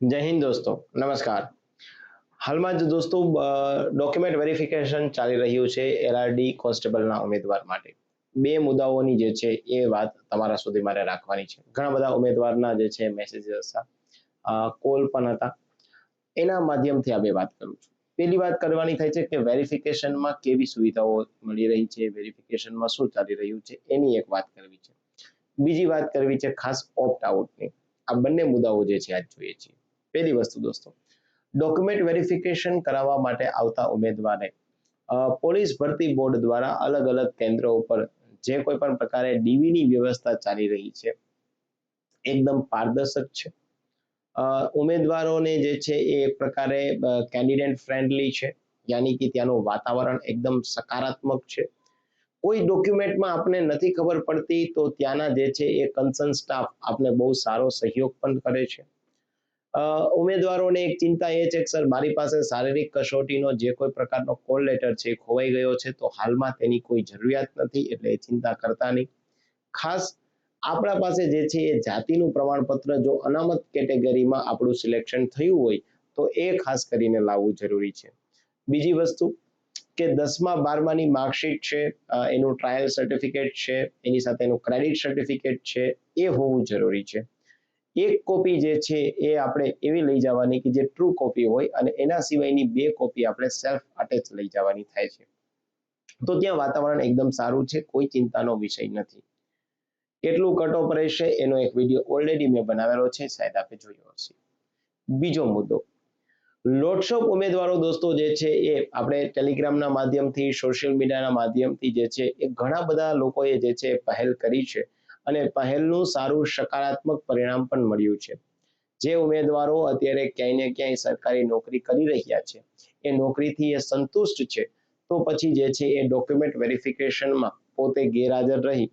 જય હિન્દ દોસ્તો, નમસ્કાર. હાલમાં જ દોસ્તો ડોક્યુમેન્ટ વેરિફિકેશન ચાલી રહ્યું છે એલઆરડી કોન્સ્ટેબલના ઉમેદવાર માટે. બે મુદ્દાઓની જે છે એ વાત તમારા સુધી મારે રાખવાની છે. ઘણા બધા ઉમેદવારના જે છે મેસેજીસ હતા કોલ પણ હતા. એના માધ્યમથી આ બે વાત કરું છું. પેલી વાત કરવાની થાય છે કે વેરિફિકેશનમાં કેવી સુવિધાઓ મળી રહી છે વેરિફિકેશનમાં શું ચાલી રહ્યું છે, એની એક વાત કરવી છે. બીજી વાત કરવી છે ખાસ ઓપ્ટ આઉટની આ બંને મુદ્દાઓ જે છે આજ જોઈએ છીએ. પહેલી વસ્તુ દોસ્તો ડોક્યુમેન્ટ વેરિફિકેશન કરાવવા માટે આવતા ઉમેદવારે પોલીસ ભરતી બોર્ડ દ્વારા અલગ અલગ કેન્દ્રો ઉપર જે કોઈ પણ પ્રકારે ડીવીની વ્યવસ્થા ચાલી રહી છે, એકદમ પારદર્શક છે. ઉમેદવારોને જે છે એ એક પ્રકારે કેન્ડિડેટ ફ્રેન્ડલી છે, યાની કે ત્યાંનું વાતાવરણ એકદમ સકારાત્મક છે. કોઈ ડોક્યુમેન્ટમાં આપણે નથી ખબર પડતી તો ત્યાંના જે છે એ કન્સર્ન સ્ટાફ આપણે બહુ સારો સહયોગ પણ કરે છે. ઉમેદવારોને એક ચિંતા એ છે કે, સર, મારી પાસે શારીરિક કસોટીનો જે કોઈ પ્રકારનો કોલ લેટર છે ખોવાઈ ગયો છે, તો હાલમાં તેની કોઈ જરૂરિયાત નથી, એટલે એ ચિંતા કરતા નહીં. ખાસ આપણા પાસે જે છે એ જાતિનું પ્રમાણપત્ર જો અનામત કેટેગરીમાં આપણું સિલેક્શન થયું હોય, તો એ ખાસ કરીને લાવવું જરૂરી છે. બીજી વસ્તુ કે દસમા, બારમાની માર્કશીટ છે એનું ટ્રાયલ સર્ટિફિકેટ છે, એની સાથે એનું ક્રેડિટ સર્ટિફિકેટ છે, એ હોવું જરૂરી છે. એક કોપી જે છે એ આપણે એવી લઈ જવાની કે જે ટ્રુ કોપી હોય અને એના સિવાયની બે કોપી આપણે સેલ્ફ અટેચ લઈ જવાની થાય છે. તો ત્યાં વાતાવરણ એકદમ સારું છે, કોઈ ચિંતાનો વિષય નથી. કેટલું કટ ઓફ રહેશે એનો એક વીડિયો ઓલરેડી મેં બનાવેલો છે, શાયદ આપણે જોયો હશે. બીજો મુદ્દો. લોટશોપ ઉમેદવારો દોસ્તો જે છે એ આપણે ટેલિગ્રામના માધ્યમથી સોશિયલ મીડિયાના માધ્યમથી જે છે એ ઘણા બધા લોકોએ જે છે પહેલ કરી છે. અને પહેલનું સારું સકારાત્મક પરિણામ પણ મળ્યું છે. જે ઉમેદવારો અત્યારે ક્યાંય ને ક્યાંય સરકારી નોકરી કરી રહ્યા છે. એ નોકરીથી એ સંતુષ્ટ છે. તો પછી જે છે એ ડોક્યુમેન્ટ વેરિફિકેશનમાં પોતે ગેરહાજર રહી.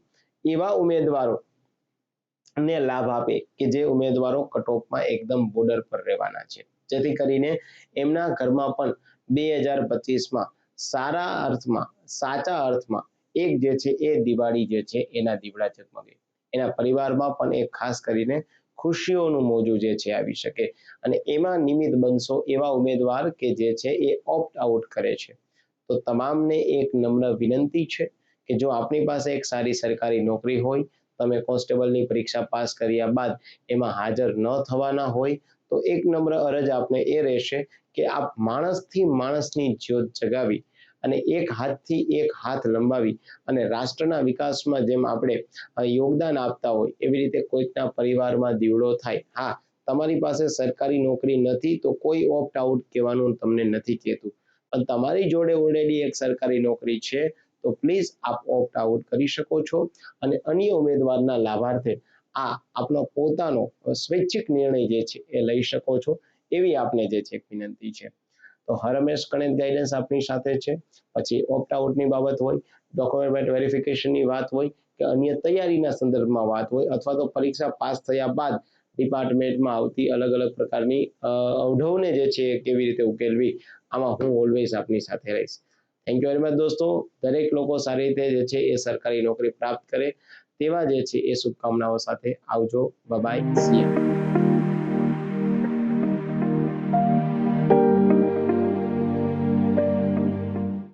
એવા ઉમેદવારો ને લાભ આપે કે જે ઉમેદવારો કટઓફમાં એકદમ બોર્ડર પર રહેવાના છે. જેથી કરીને એમના ઘરમાં પણ બે હજાર પચીસમાં સારા અર્થમાં, સાચા અર્થમાં એક જે છે એ દિવાળી જે છે એના દીવડા ઝગમગે એના પરિવારમાં પણ એક ખાસ કરીને ખુશીઓનું મોજું જે છે આવી શકે. અને એમાં નિમિત્ત બનશો એવા ઉમેદવાર કે જે છે એ ઓપ્ટ આઉટ કરે છે. તો તમામને એક નમ્ર વિનંતી છે કે જો આપની પાસે એક સારી સરકારી નોકરી હોય, તમે કોન્સ્ટેબલની પરીક્ષા પાસ કર્યા બાદ એમાં હાજર ન થવાના હોય, તો એક નમ્ર અરજ આપને એ રહેશે કે આપ માણસથી માણસની જ્યોત જગાવી અને એક હાથથી એક હાથ લંબાવી અને રાષ્ટ્રના વિકાસમાં જેમ આપણે યોગદાન આપતા હોય એવી રીતે કોઈકના પરિવારમાં દીવડો થાય. હા, તમારી પાસે સરકારી નોકરી નથી તો કોઈ ઓપ્ટ આઉટ કહેવાનું તમને નથી કહેતું. પણ તમારી જોડે ઓલરેડી એક સરકારી નોકરી છે તો પ્લીઝ આપ ઓપ્ટ આઉટ કરી શકો છો અને અન્ય ઉમેદવારના લાભાર્થે આ આપનો પોતાનો સ્વૈચ્છિક નિર્ણય જે છે એ લઈ શકો છો. એવી આપને જે છે વિનંતી છે. તો હરમેશ ગણિત ગાઈડન્સ આપની સાથે છે. પછી ઓપ્ટ આઉટની બાબત હોય ડોક્યુમેન્ટ વેરિફિકેશનની વાત હોય કે અન્ય તૈયારીના સંદર્ભમાં વાત હોય અથવા તો પરીક્ષા પાસ થયા બાદ ડિપાર્ટમેન્ટમાં આવતી અલગ અલગ પ્રકારની અવઢવને જે છે કેવી રીતે ઉકેલવી, આમાં હું ઓલવેઝ આપની સાથે રહીશ. થેન્ક યુ વેરી મચ દોસ્તો. દરેક લોકો સારી રીતે જે છે એ સરકારી નોકરી પ્રાપ્ત કરે, તેવા જે છે એ શુભકામનાઓ સાથે આવજો. બાય સિયા